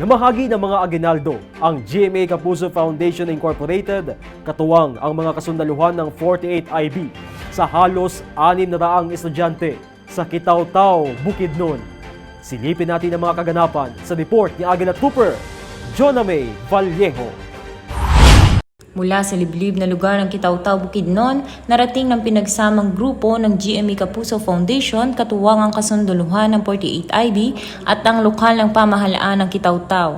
Namahagi ng mga aginaldo ang GMA Kapuso Foundation Incorporated katuwang ang mga kasundaluhan ng 48IB sa halos 600 estudyante sa Kitaw-Taw, Bukidnon. Silipin natin ang mga kaganapan sa report ni Agila Trooper, Jonah May Vallejo. Mula sa liblib na lugar ng Kitaw-Taw, Bukidnon, narating ng pinagsamang grupo ng GMA Kapuso Foundation katuwang ang kasunduluhan ng 48IB at ang lokal ng pamahalaan ng Kitaw-Taw.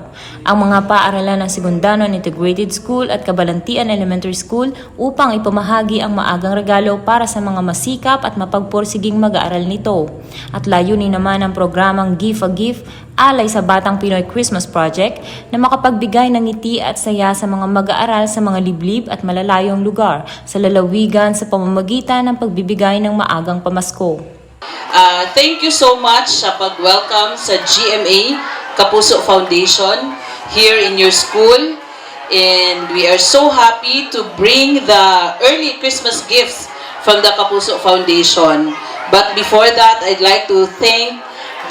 Ang mga paaralan ng Segundanon Integrated School at Kabalantian Elementary School upang ipamahagi ang maagang regalo para sa mga masikap at mapagpursiging mag-aaral nito. At layunin naman ang programang Give a Gift alay sa Batang Pinoy Christmas Project na makapagbigay ng ngiti at saya sa mga mag-aaral sa mga liblib at malalayong lugar sa lalawigan sa pamamagitan ng pagbibigay ng maagang pamasko. Uh, thank you so much sa pag-welcome sa GMA Kapuso Foundation here in your school. And we are so happy to bring the early Christmas gifts from the Kapuso Foundation. But before that, I'd like to thank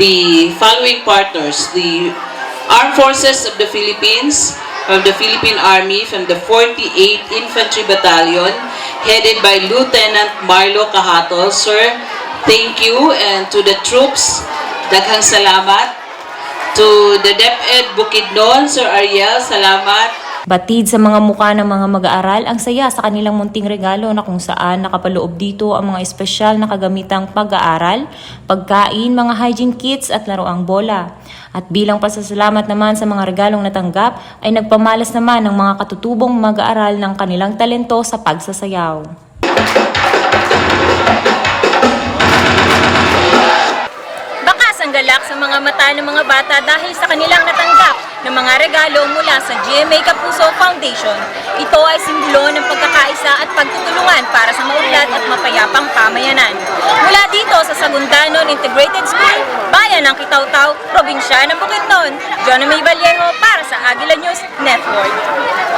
the following partners. The Armed Forces of the Philippines, from the Philippine Army, from the 48th Infantry Battalion, headed by Lieutenant Marlo Cahatol. Sir, thank you. And to the troops, daghang salamat. To the DepEd Bukidnon, Sir Ariel, salamat. Batid sa mga mukha ng mga mag-aaral ang saya sa kanilang munting regalo na kung saan nakapaloob dito ang mga espesyal na kagamitang pag-aaral, pagkain, mga hygiene kits at laruang bola. At bilang pasasalamat naman sa mga regalong natanggap ay nagpamalas naman ng mga katutubong mag-aaral ng kanilang talento sa pagsasayaw. Bakas ang galak sa mga mata ng mga bata dahil sa kanilang natanggap ng mga regalo mula sa GMA Kapuso Foundation. Ito ay simbolo ng pagkakaisa at pagtutulungan para sa maunlad at mapayapang pamayanan. Mula dito sa Sagundanon Integrated School, Bayan ng Kitaw-Taw, Probinsya ng Bukidnon, John May Vallejo para sa Agila News Network.